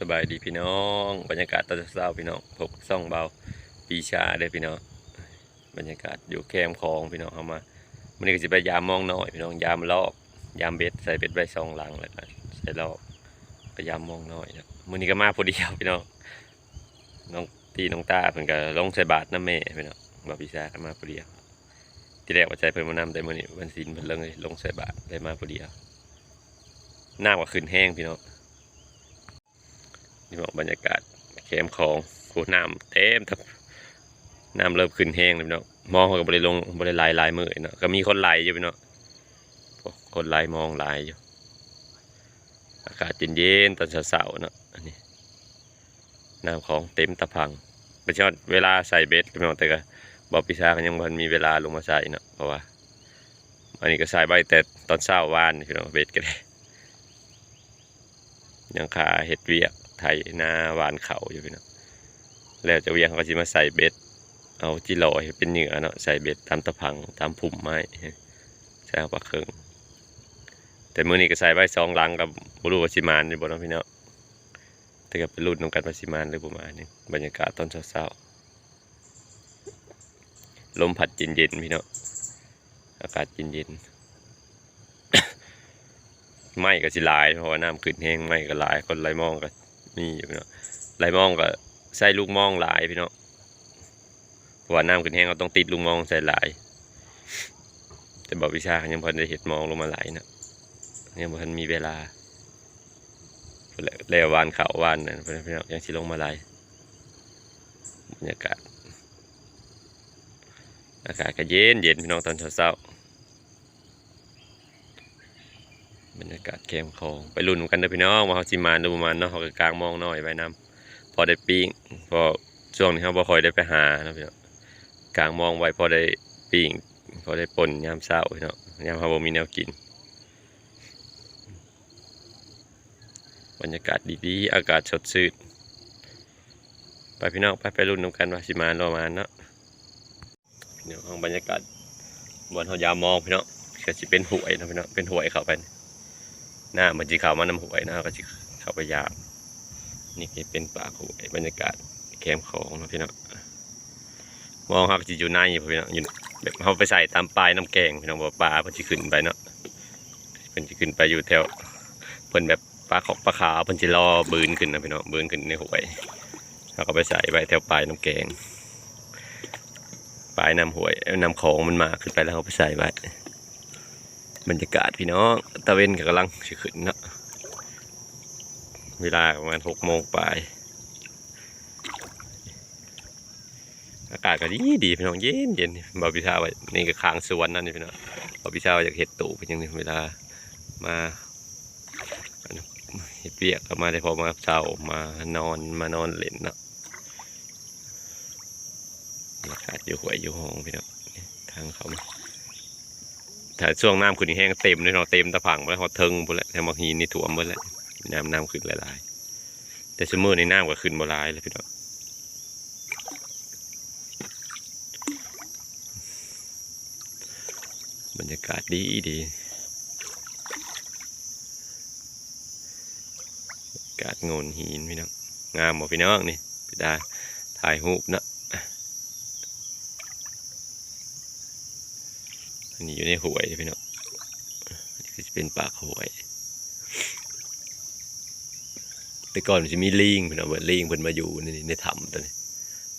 สบายดีพี่น้องบรรยากาศตอนเช้าพี่น้องพบซ่องเบาปีชาเด้พี่น้องบรรยากาศอยู่แคมป์คลองพี่น้องเอามามันนี้ก็จะไปยามมองน้อยพี่น้องยามลอกยามเบ็ดใส่เบ็ดใบสองหลังแล้วใส่ลอกไปยามมองน้อยนะมันนี้ก็มาพอดียวพี่น้องน้องตีน้องตาเพิ่นก็ลงใส่บาทน้ำแม่พี่น้องบาปีชาก็มาพอดีที่แรกว่าใจเพิ่นมานำแต่มื้อนี้วันศีลเพิ่นเลยลงใส่บาทได้มาพอดีน้ำก็ขึ้นแห้งพี่น้อง นี่บอกบรรยากาศแคมของโคน้ำเต็มทับน้ำเริ่มขึ้นแห้งเลยพี่เนาะมองก็บริลงบริลายลายมือเนาะก็มีคนไล่อยู่พี่เนาะคนไล่มองไล่อยู่อากาศเย็นๆตอนเช้าๆเนาะอันนี้น้ำของเต็มตะพังเป็นชอดเวลาใส่เบ็ดพี่เนาะแต่ก็บอกพิชาก็ยังมันมีเวลาลงมาใส่เนาะเพราะว่าอันนี้ก็ใส่ใบแต่ตอนเช้าวานพี่เนาะเบ็ดก็ได้ยังขาเห็ดเวียก ไถนาหวานเขาอยู่พี่น้องแล้วจะเวียงเขาก็จะมาใส่เบ็ด เอาจิโร่ให้เป็นเหยื่อเนาะใส่เบ็ดตามตะพังตามพุ่มไม้ใส่เอาปลาเคิงแต่มือนี้ก็ใส่ไว้สองลังกับบรูวาสิมานอยู่บนน้องพี่เนาะแต่ก็เป็นรุ่นของการวสิมานหรือประมาณนี้บรรยากาศตอนเช้าๆลมพัดเย็นๆพี่เนาะอากาศเย็นๆไม้ก็สิลายเพราะว่าน้ำขึ้นแห้งไม้ก็ลายคนไรมองก็ มีอยู่พี่เนาะไรมองก็ใส่ลูกมองหลายพี่เนาะเพราะว่าน้ำขึ้นแห้งเราต้องติดลูกมองใส่หลาย แต่บอกวิชายังพอได้เห็ดมองลงมาหลายนะยังพอทันมีเวลาแล้ววานเขาวานนั่นพี่เนาะยังสิลงมาหลายบรรยากาศอากาศก็เย็นเย็นพี่น้องตอนเช้าๆ บรรยากาศแคมป์คองไปรุ่นกันเด้อพี่น้องมาเขาสิมานดูประมาณเนาะเขาก็กลางมองน้อยไว้นํพอได้ปิ้งพอช่วงนี้เขาบ่คอยได้ไปหานะพี่น้องกลางมองไว้พอได้ปิ้งพอได้ปนยามเช้าพี่น้องยามเขาบ่มีแนวกิน บรรยากาศดีๆอากาศสดชื่นไปพี่น้องไปไปรุ่นนำกันว่าสิมานปรมาณเนาะพี่น้องบรรยากาศบนเขายามองพี่น้องก็สิเป็นหวยนะพี่น้องเป็นหวยเข้าไป หน้ามันจีเขามาน้ำหวยหนะก็จะเขาไปยามนี่เป็นป่าหวยบรรยากาศแคมของนะพี่น้องมองเขาก็จะอยู่ในอยู่พี่น้องอยู่แบบเขาไปใส่ตามปลายน้ำแกงพี่น้องบอกปลาเพิ่นจะขึ้นไปเนาะเพิ่นจะขึ้นไปอยู่แถวเพิ่นแบบปลาขอกปลาขาวเพิ่นจะรอบืนขึ้นนะพี่น้องบืนขึ้นในหวยเขาก็ไปใส่ไว้แถวปลายน้ำแกงปลายน้ำหวยเอ้ยน้ำของมันมาขึ้นไปแล้วเขาไปใส่ไว้ บรรยากาศพี่น้องตะเวนก็กำลังสิขึ้นเนาะเวลาประมาณหกโมงปลายอากาศก็ดีดีพี่น้องเย็นเย็นบอพิชาว่านี่ก็ค้างสวนนั่นนี่พี่น้องบอพิชาว่าอยากเห็ดตู่เป็นยังไงเวลามาเห็ดเปียกก็มาได้พอมาเช้ามานอนมานอนเล่นเนาะบรรยากาศอยู่หวยอยู่ห้องพี่น้องทางเขามา ถ้าช่วงน้ำขึ้นแห้งเต็มเลยเนาะเต็มตะพังไปแล้วเขาเทิงหมดแล้วแต่มหีนี่ถ่วมหมดแล้วน้ำน้ำขึ้นหลายๆแต่สมือในน้ำก็ขึ้นบ่หลายเลยพี่น้องบรรยากาศดีดีกาศโงนหินพี่น้องงามบ่พี่น้องนี่พี่ดาถ่ายรูปเนาะ อันนี้อยู่ในหวยพี่น้องนนี้ก็จะเป็นปากหวย แต่ก่อนมันจะมีลิงพี่น้องเบิดลิงเพิ่นมาอยู่ในในถ้ำตัวนี้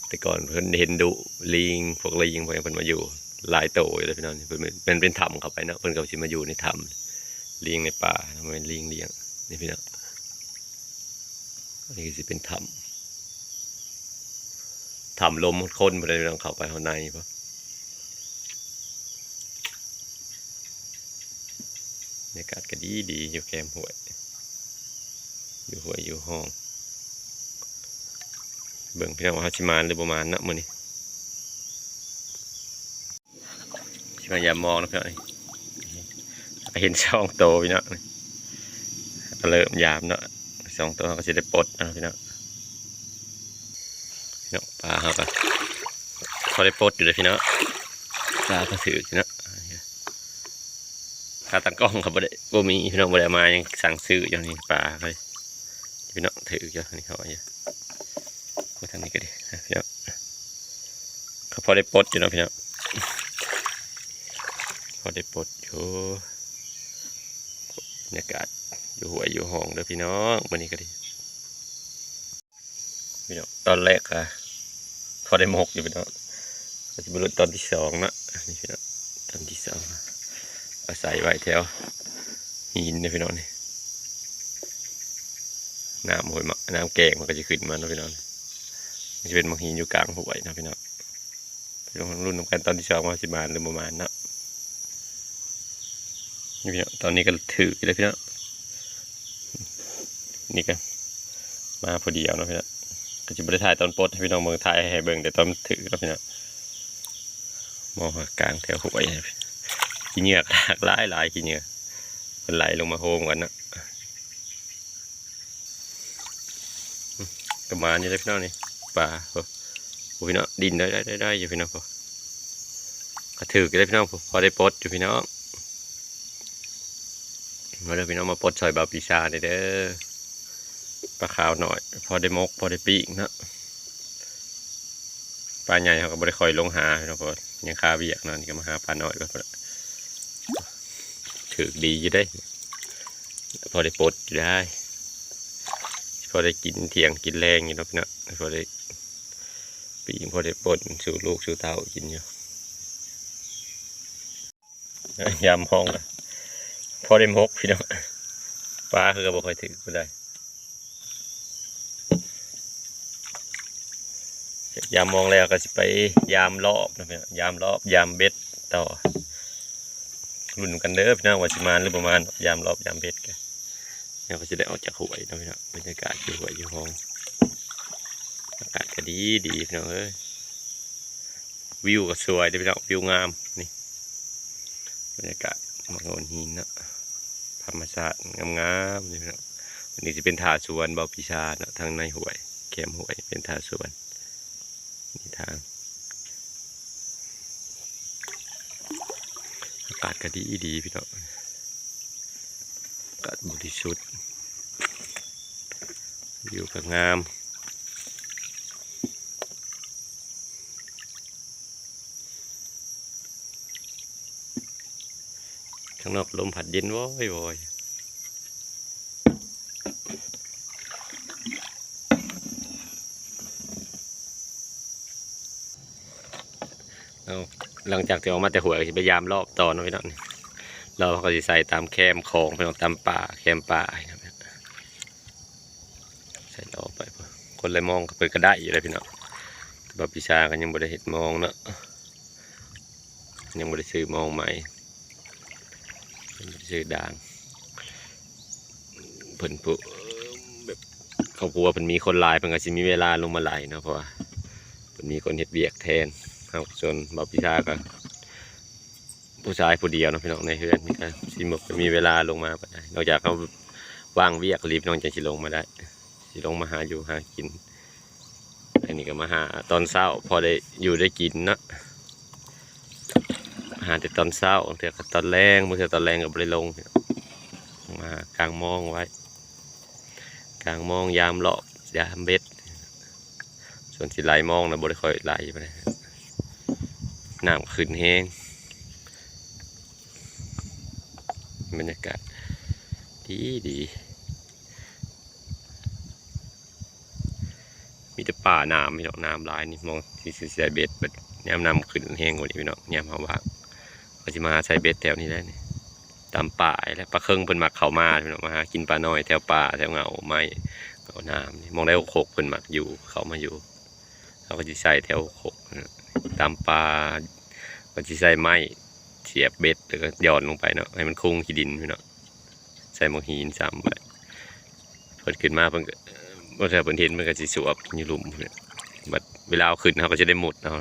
แต่ก่อนเพิ่นเห็นดุลิงพวกลิงพวกนี้เพิ่นมาอยู่หลายโตอยู่เลยพี่น้องเพิ่นเป็นเป็นถ้ำเข้าไปเนาะเพิ่นก็สิมาอยู่ในถ้ำลิงในป่ามันเป็นลิงเลี้ยงนี่พี่น้องอันนี้ก็สิเป็นถ้ำถ้ำลมคนไปเลยพี่น้องเข้าไปข้างในปะ รรยากาศก็ดีดีอยู่แคมป์หวย อยู่หวยอยู่ห้อง เบิ่งพี่น้องว่าชิมานหรือประมาณนะมือนี้ชิมานอยามมองนะพี่น้องนี่เห็นช่องโตพี่น้องเริ่มยามเนาะสองตัวเขาก็จะได้ปลดนะพี่น้องพี่น้องปลาเขาก็เขาได้ปลดอยู่เลยพี่น้องปลาก็ถือพี่น้อง ขาตั้งกล้องครับบ่ได้บ่มีพี่น้องบ่ได้มายังสั่งซื้ออย่างนี้ปลาเลยพี่น้องถือเยอะนี่เขาอาเยอะมาทางนี้ก็ดีพี่น้องเขาพอได้ปลดอยู่นะพี่น้องพอได้ปลดอยู่บรรยากาศอยู่หัวอยู่ห้องเด้อพี่น้องวันนี้ก็ดีพี่น้องตอนแรกอะพอได้หมกอยู่พี่น้องก็จะบรรลุตอนที่สองนะนี่พี่น้อง อาศัยไว้แถวหินนี่ยพี่น้องนี่น้ำหอยมะน้ำแกงมันก็จะขึ้นมานะพี่น้องมันจะเป็นมังหินอยู่กลางห้วยนะพี่น้องพี่น้องรุ่นของกันตอนที่สองมาสิบาทหรือประมาณนะนี่พี่น้องตอนนี้ก็ถือเลยพี่น้องนี่ก็มาพอดีเอาเนาะพี่น้องก็จะบริถ่ายตอนปดให้พี่น้องเมืองไทยให้เบิ่งแต่ตอนถือนะพี่น้องมองกลางแถวหวยเนี่ย ขี้เหงือกหลากหลายหลายขี้เหงือกมันไหลลงมาโฮมกันนะกับมานี่เลยพี่น้องนี่ปลาโอ้พี่น้องดินได้ได้ได้อยู่พี่น้องพอกระถือกันได้พี่น้องพอพอได้ปลดอยู่พี่น้องมาเลยพี่น้องมาปลดซอยบาปีชาเด้อปลาขาวหน่อย พอได้มก พอได้ปีกนะปลาใหญ่เขาก็บ่ได้คอยลงหาพี่น้องพอยังคาเบียกนาะนี่ก็มาหาปลาหน้อยก็พอ ถือดีอยู่ได้ พอได้ปลดอยู่ได้ พอได้กินเที่ยงกินแรงอยู่นะพี่เนาะพอได้ปีงพอได้ปนสู่ลูกสู่เต้ากินอยู่ยยามห้องอะพอได้มกพี่เนาะปลาคือก็บ่ค่อยถือก็ได้ยามมองแล้วก็สิไปยามรอบนะพี่ยามรอบยามเบ็ดต่อ รุ่นกันเด้อพี่น้องว่าสิมาหรือประมาณยามรอบยามเบ็ดกันเราก็จะได้ออกจากหวยนะพี่น้องบรรยากาศอยู่หวยอยู่ห้องอากาศก็ดีดีพี่น้องเอ้ยวิวก็สวยเด้อพี่น้องวิวงามนี่บรรยากาศมังโงนหินเนาะธรรมชาติงามๆนี่พี่น้องอันนี้จะเป็นท่าสวนเบาพิชาเนาะทางในหวยแคมหวยเป็นท่าสวนนี่ทางากาศก็ดีดีพี่น้องอากาศบริสุทธิ์อยู่กับงามข้างนอกลมผัดเย็นว้อยว้อยเอา หลังจากที่ออกมาแต่หัวยก็สิพยายามรอบต่อเนาะพี่น้องนี่เราก็จะใส่ตามแคมของไปตามป่าแคมป่าใส่รอไปพอคนเลยมองก็เปิดก็ได้อยู่เลยพี่น้องแต่บัพพิชากันยังบ่ได้เห็ดมองเนาะยังบ่ได้ซื้อมองใหม่ซื้อด่างเพิ่นผู้แบบเขากลัวเพิ่นมีคนลายเพิ่นก็สิมีเวลาลงมาไหลเนาะเพราะว่าเพิ่นมีคนเฮ็ดเวียกแทน เฮาส่วนบัพพิชาก็ผู้ชายผู้เดียวนะพี่น้องในเฮือนนี่ก็สิบมีเวลาลงมาบ่ได้นอกจากเขาว่างเวียกรีบน้องจะสิลงมาได้สิลงมาหาอยู่หากิน อันนี้ก็มาหาตอนเช้า พอได้อยู่ได้กินนะหาแต่ตอนเช้าเถื่อก็ตอนแรงเมื่อเถื่อตอนแรงก็ได้ลงมากลางมองไว้ กลางมองยามเลาะยามเบ็ด ส่วนสิไหลมองนะบ่ได้คอยไหลไปเลย น้ำขึ้นแห้งบรรยากาศดีดีมีแต่ป่าน้ำพี่น้องน้ำลายนี่มองที่สิใส่เบ็ดเบ็ดยามน้ำขึ้นแห้งกว่านี้พี่น้องยามเขาว่างก็จะมาใส่เบ็ดแถวนี้ได้นี่ตามป่าแล้วปลาเคิงเพิ่นมักเขามาพี่น้องมาหากินปลาน้อยแถวป่าแถวเงาไม้เงาน้ำนี่มองได้โขกเพิ่นมักอยู่เขามาอยู่เขาก็จะใส่แถวโขกตามป่า ก็จะใส่ไม้เสียบเบ็ดแล้วก็หย่อนลงไปเนาะให้มันคงขี้ดินพี่เนาะใส่หมองหินซ้ำไปเพิ่นขึ้นมาเพิ่นก็เมื่อเพิ่นเห็นมันก็สิสวบอยู่หลุมเนี่ยบัดเวลาเอาขึ้นเขาก็จะได้หมดเอา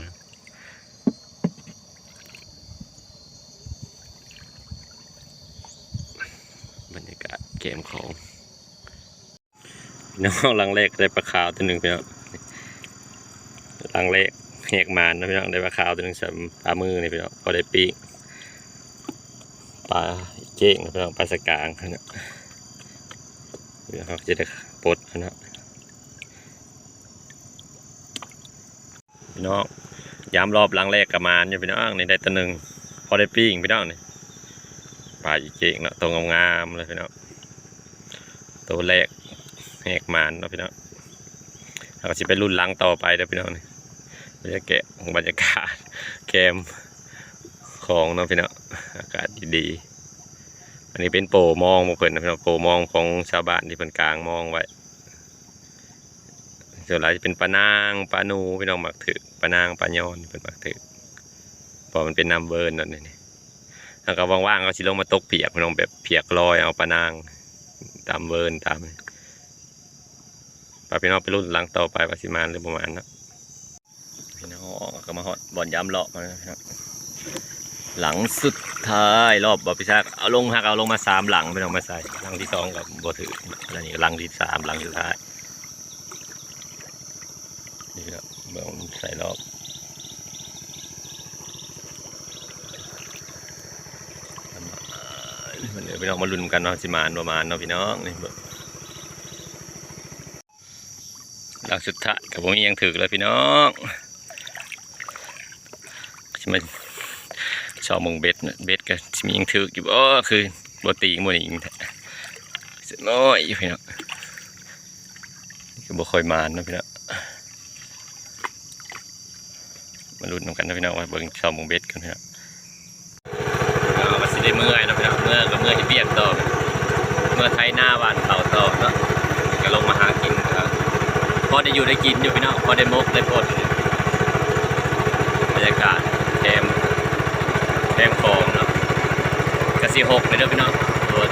บรรยากาศเกมของน้องหลังแรกได้ปลาขาวตัวหนึ่งพี่น้องหลังแรก แหกมานนะพี่น้องได้ปลาขาวตัวหนึ่งสามปลามือนี่พี่น้องพอได้ปีกปลาเก้งพี่น้องปลาสกางเนี่ยเดี๋ยวเขาจะได้ปลดนะพี่น้องยามรอบลังแรกกับมานอยู่พี่น้องในได้ตัวหนึ่งพอได้ปิ้งพี่น้องนี่ปลาเก่งเนาะตัวงามๆเลยพี่น้องตัวแรกแหกมานเนาะพี่น้องเราก็จะไปรุ่นลังต่อไปเด้อพี่น้องนี่ บรรยากาศบรรยากาศแคมของเนาะพี่น้องอากาศดีๆอันนี้เป็นโปรมองมาเพิ่นนะพี่น้องโปรมองของชาวบ้านที่เพิ่นกลางมองไว้ส่วนใหญ่จะเป็นปลานางปลานูพี่น้องหมักถือปลานางปลายอนเป็นหมักถือพอมันเป็นน้ำเวิร์นนั่นนี่แล้วก็ว่างๆก็สิลงมาตกเปียกพี่น้องแบบเปียกลอยเอาปลานางตามเวิร์นตามปลาพี่น้องไปรุ่นหลังต่อไปปลาสิมานหรือประมาณนั้น ฮอดบ่อนยำเลาะมาแล้วพี่น้องหลังสุดท้ายรอบบอพิชากเอาลงหักเอาลงมาสามหลังพี่น้องมาใส่หลังที่สองกับบ่ถืออันนี้หลังที่สามหลังสุดท้ายนี่ครับเบื้องใส่รอบมันเดี๋ยวพี่น้องมาลุ้นกันเนาะสิมานประมาณเนาะพี่น้องนี่หลังสุดท้ายกับผมยังถือเลยพี่น้อง สิมาชอบมึงเบ็ดเบ็ดก็สิมียังถืออยู่อ๋อคือบ่ตีงบ่นี่ยิงแท้เสุดน้อยอยู่พี่น้องก็บ่ค่อยมานเนาะพี่น้องมาลุ้นกันนะพี่น้องว่าเบิ่งชอบมงเบ็ดกันนะครับเอามาสิได้เมื่อยนะพี่น้องเมื่อก็เมื่อยที่เบียดต่อเมื่อไทยหน้าบ้านเขาต่อเนาะก็ลงมาหากินครับพอได้อยู่ได้กินอยู่พี่น้องพอได้มกได้ปลดบรรยากาศ แคมฟองเนาะกระสีหกเลยเด้อพี่น้องตัว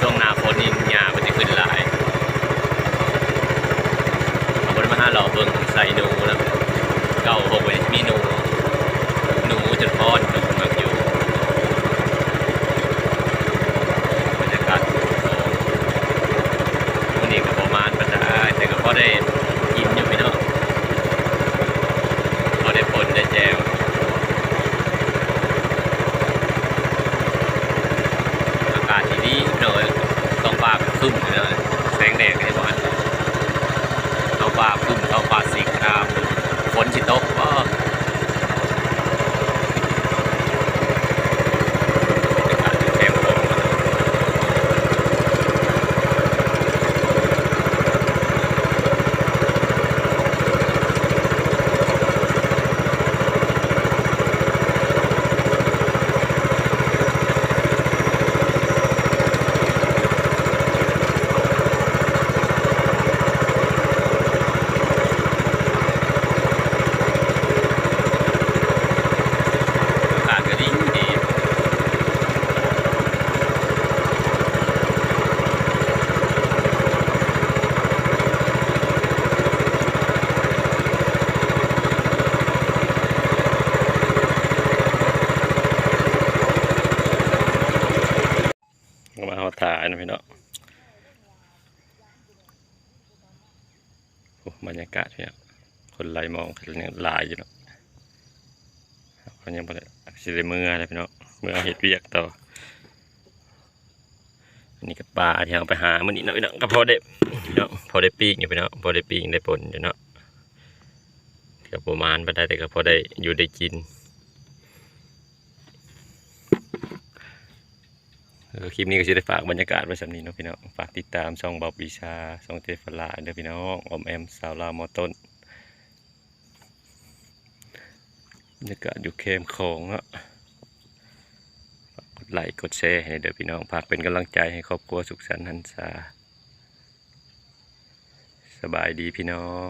ช่วงหน้าฝนนี่หญ้ามันจะขึ้นหลายเอาบนมาห้าเราเบิ่งใส่หนูนะเก้าหกวันมีหนูหนูจนพอดหนูเมืองอยู่บรรยากาศวันนี้ก็ประมาณปันไดแต่ก็พอได้กินอยู่พี่น้องพอได้ผลได้แจวอากาศที่ดีหน่อยต้องฟ้าครึ้มเลยแสงแดดก็ได้ประมาณท้องฟ้าครึ้มท้องฟ้าสีคราม ฝนสิตกก็เข้มข้นอากาศก็ดีดี มาเอาถ่ายนะพี่เนาะบรรยากาศเนี่ยคนไล่มองคนยังลายอยู่เนาะเขายังบ่ได้สิได้มืออะไรพี่น้องมือเอเห็ดเวียกต่ออันนี้ก็ปลาที่เอาไปหาเมันนี่เนาะพี่น้องก็พอได้พี่น้องพอได้ปีกอยู่พี่น้องพอได้ปีกได้ปนอยู่เนาะก็ประมาณไปได้แต่ก็พอได้อยู่ได้กินเออ คลิปนี้ก็จะได้ฝากบรรยากาศไว้สำนี้เนาะพี่น้องฝากติดตามช่องบอบวิชาช่องเทฟลาเด้อพี่น้องอมแอมสาวลาวมอต้นบรรยากาศอยู่เข้มของเนาะกกดไลค์กดแชร์ให้เด้อพี่น้องฝากเป็นกำลังใจให้ครอบครัวสุขสันต์หันษาสบายดีพี่น้อง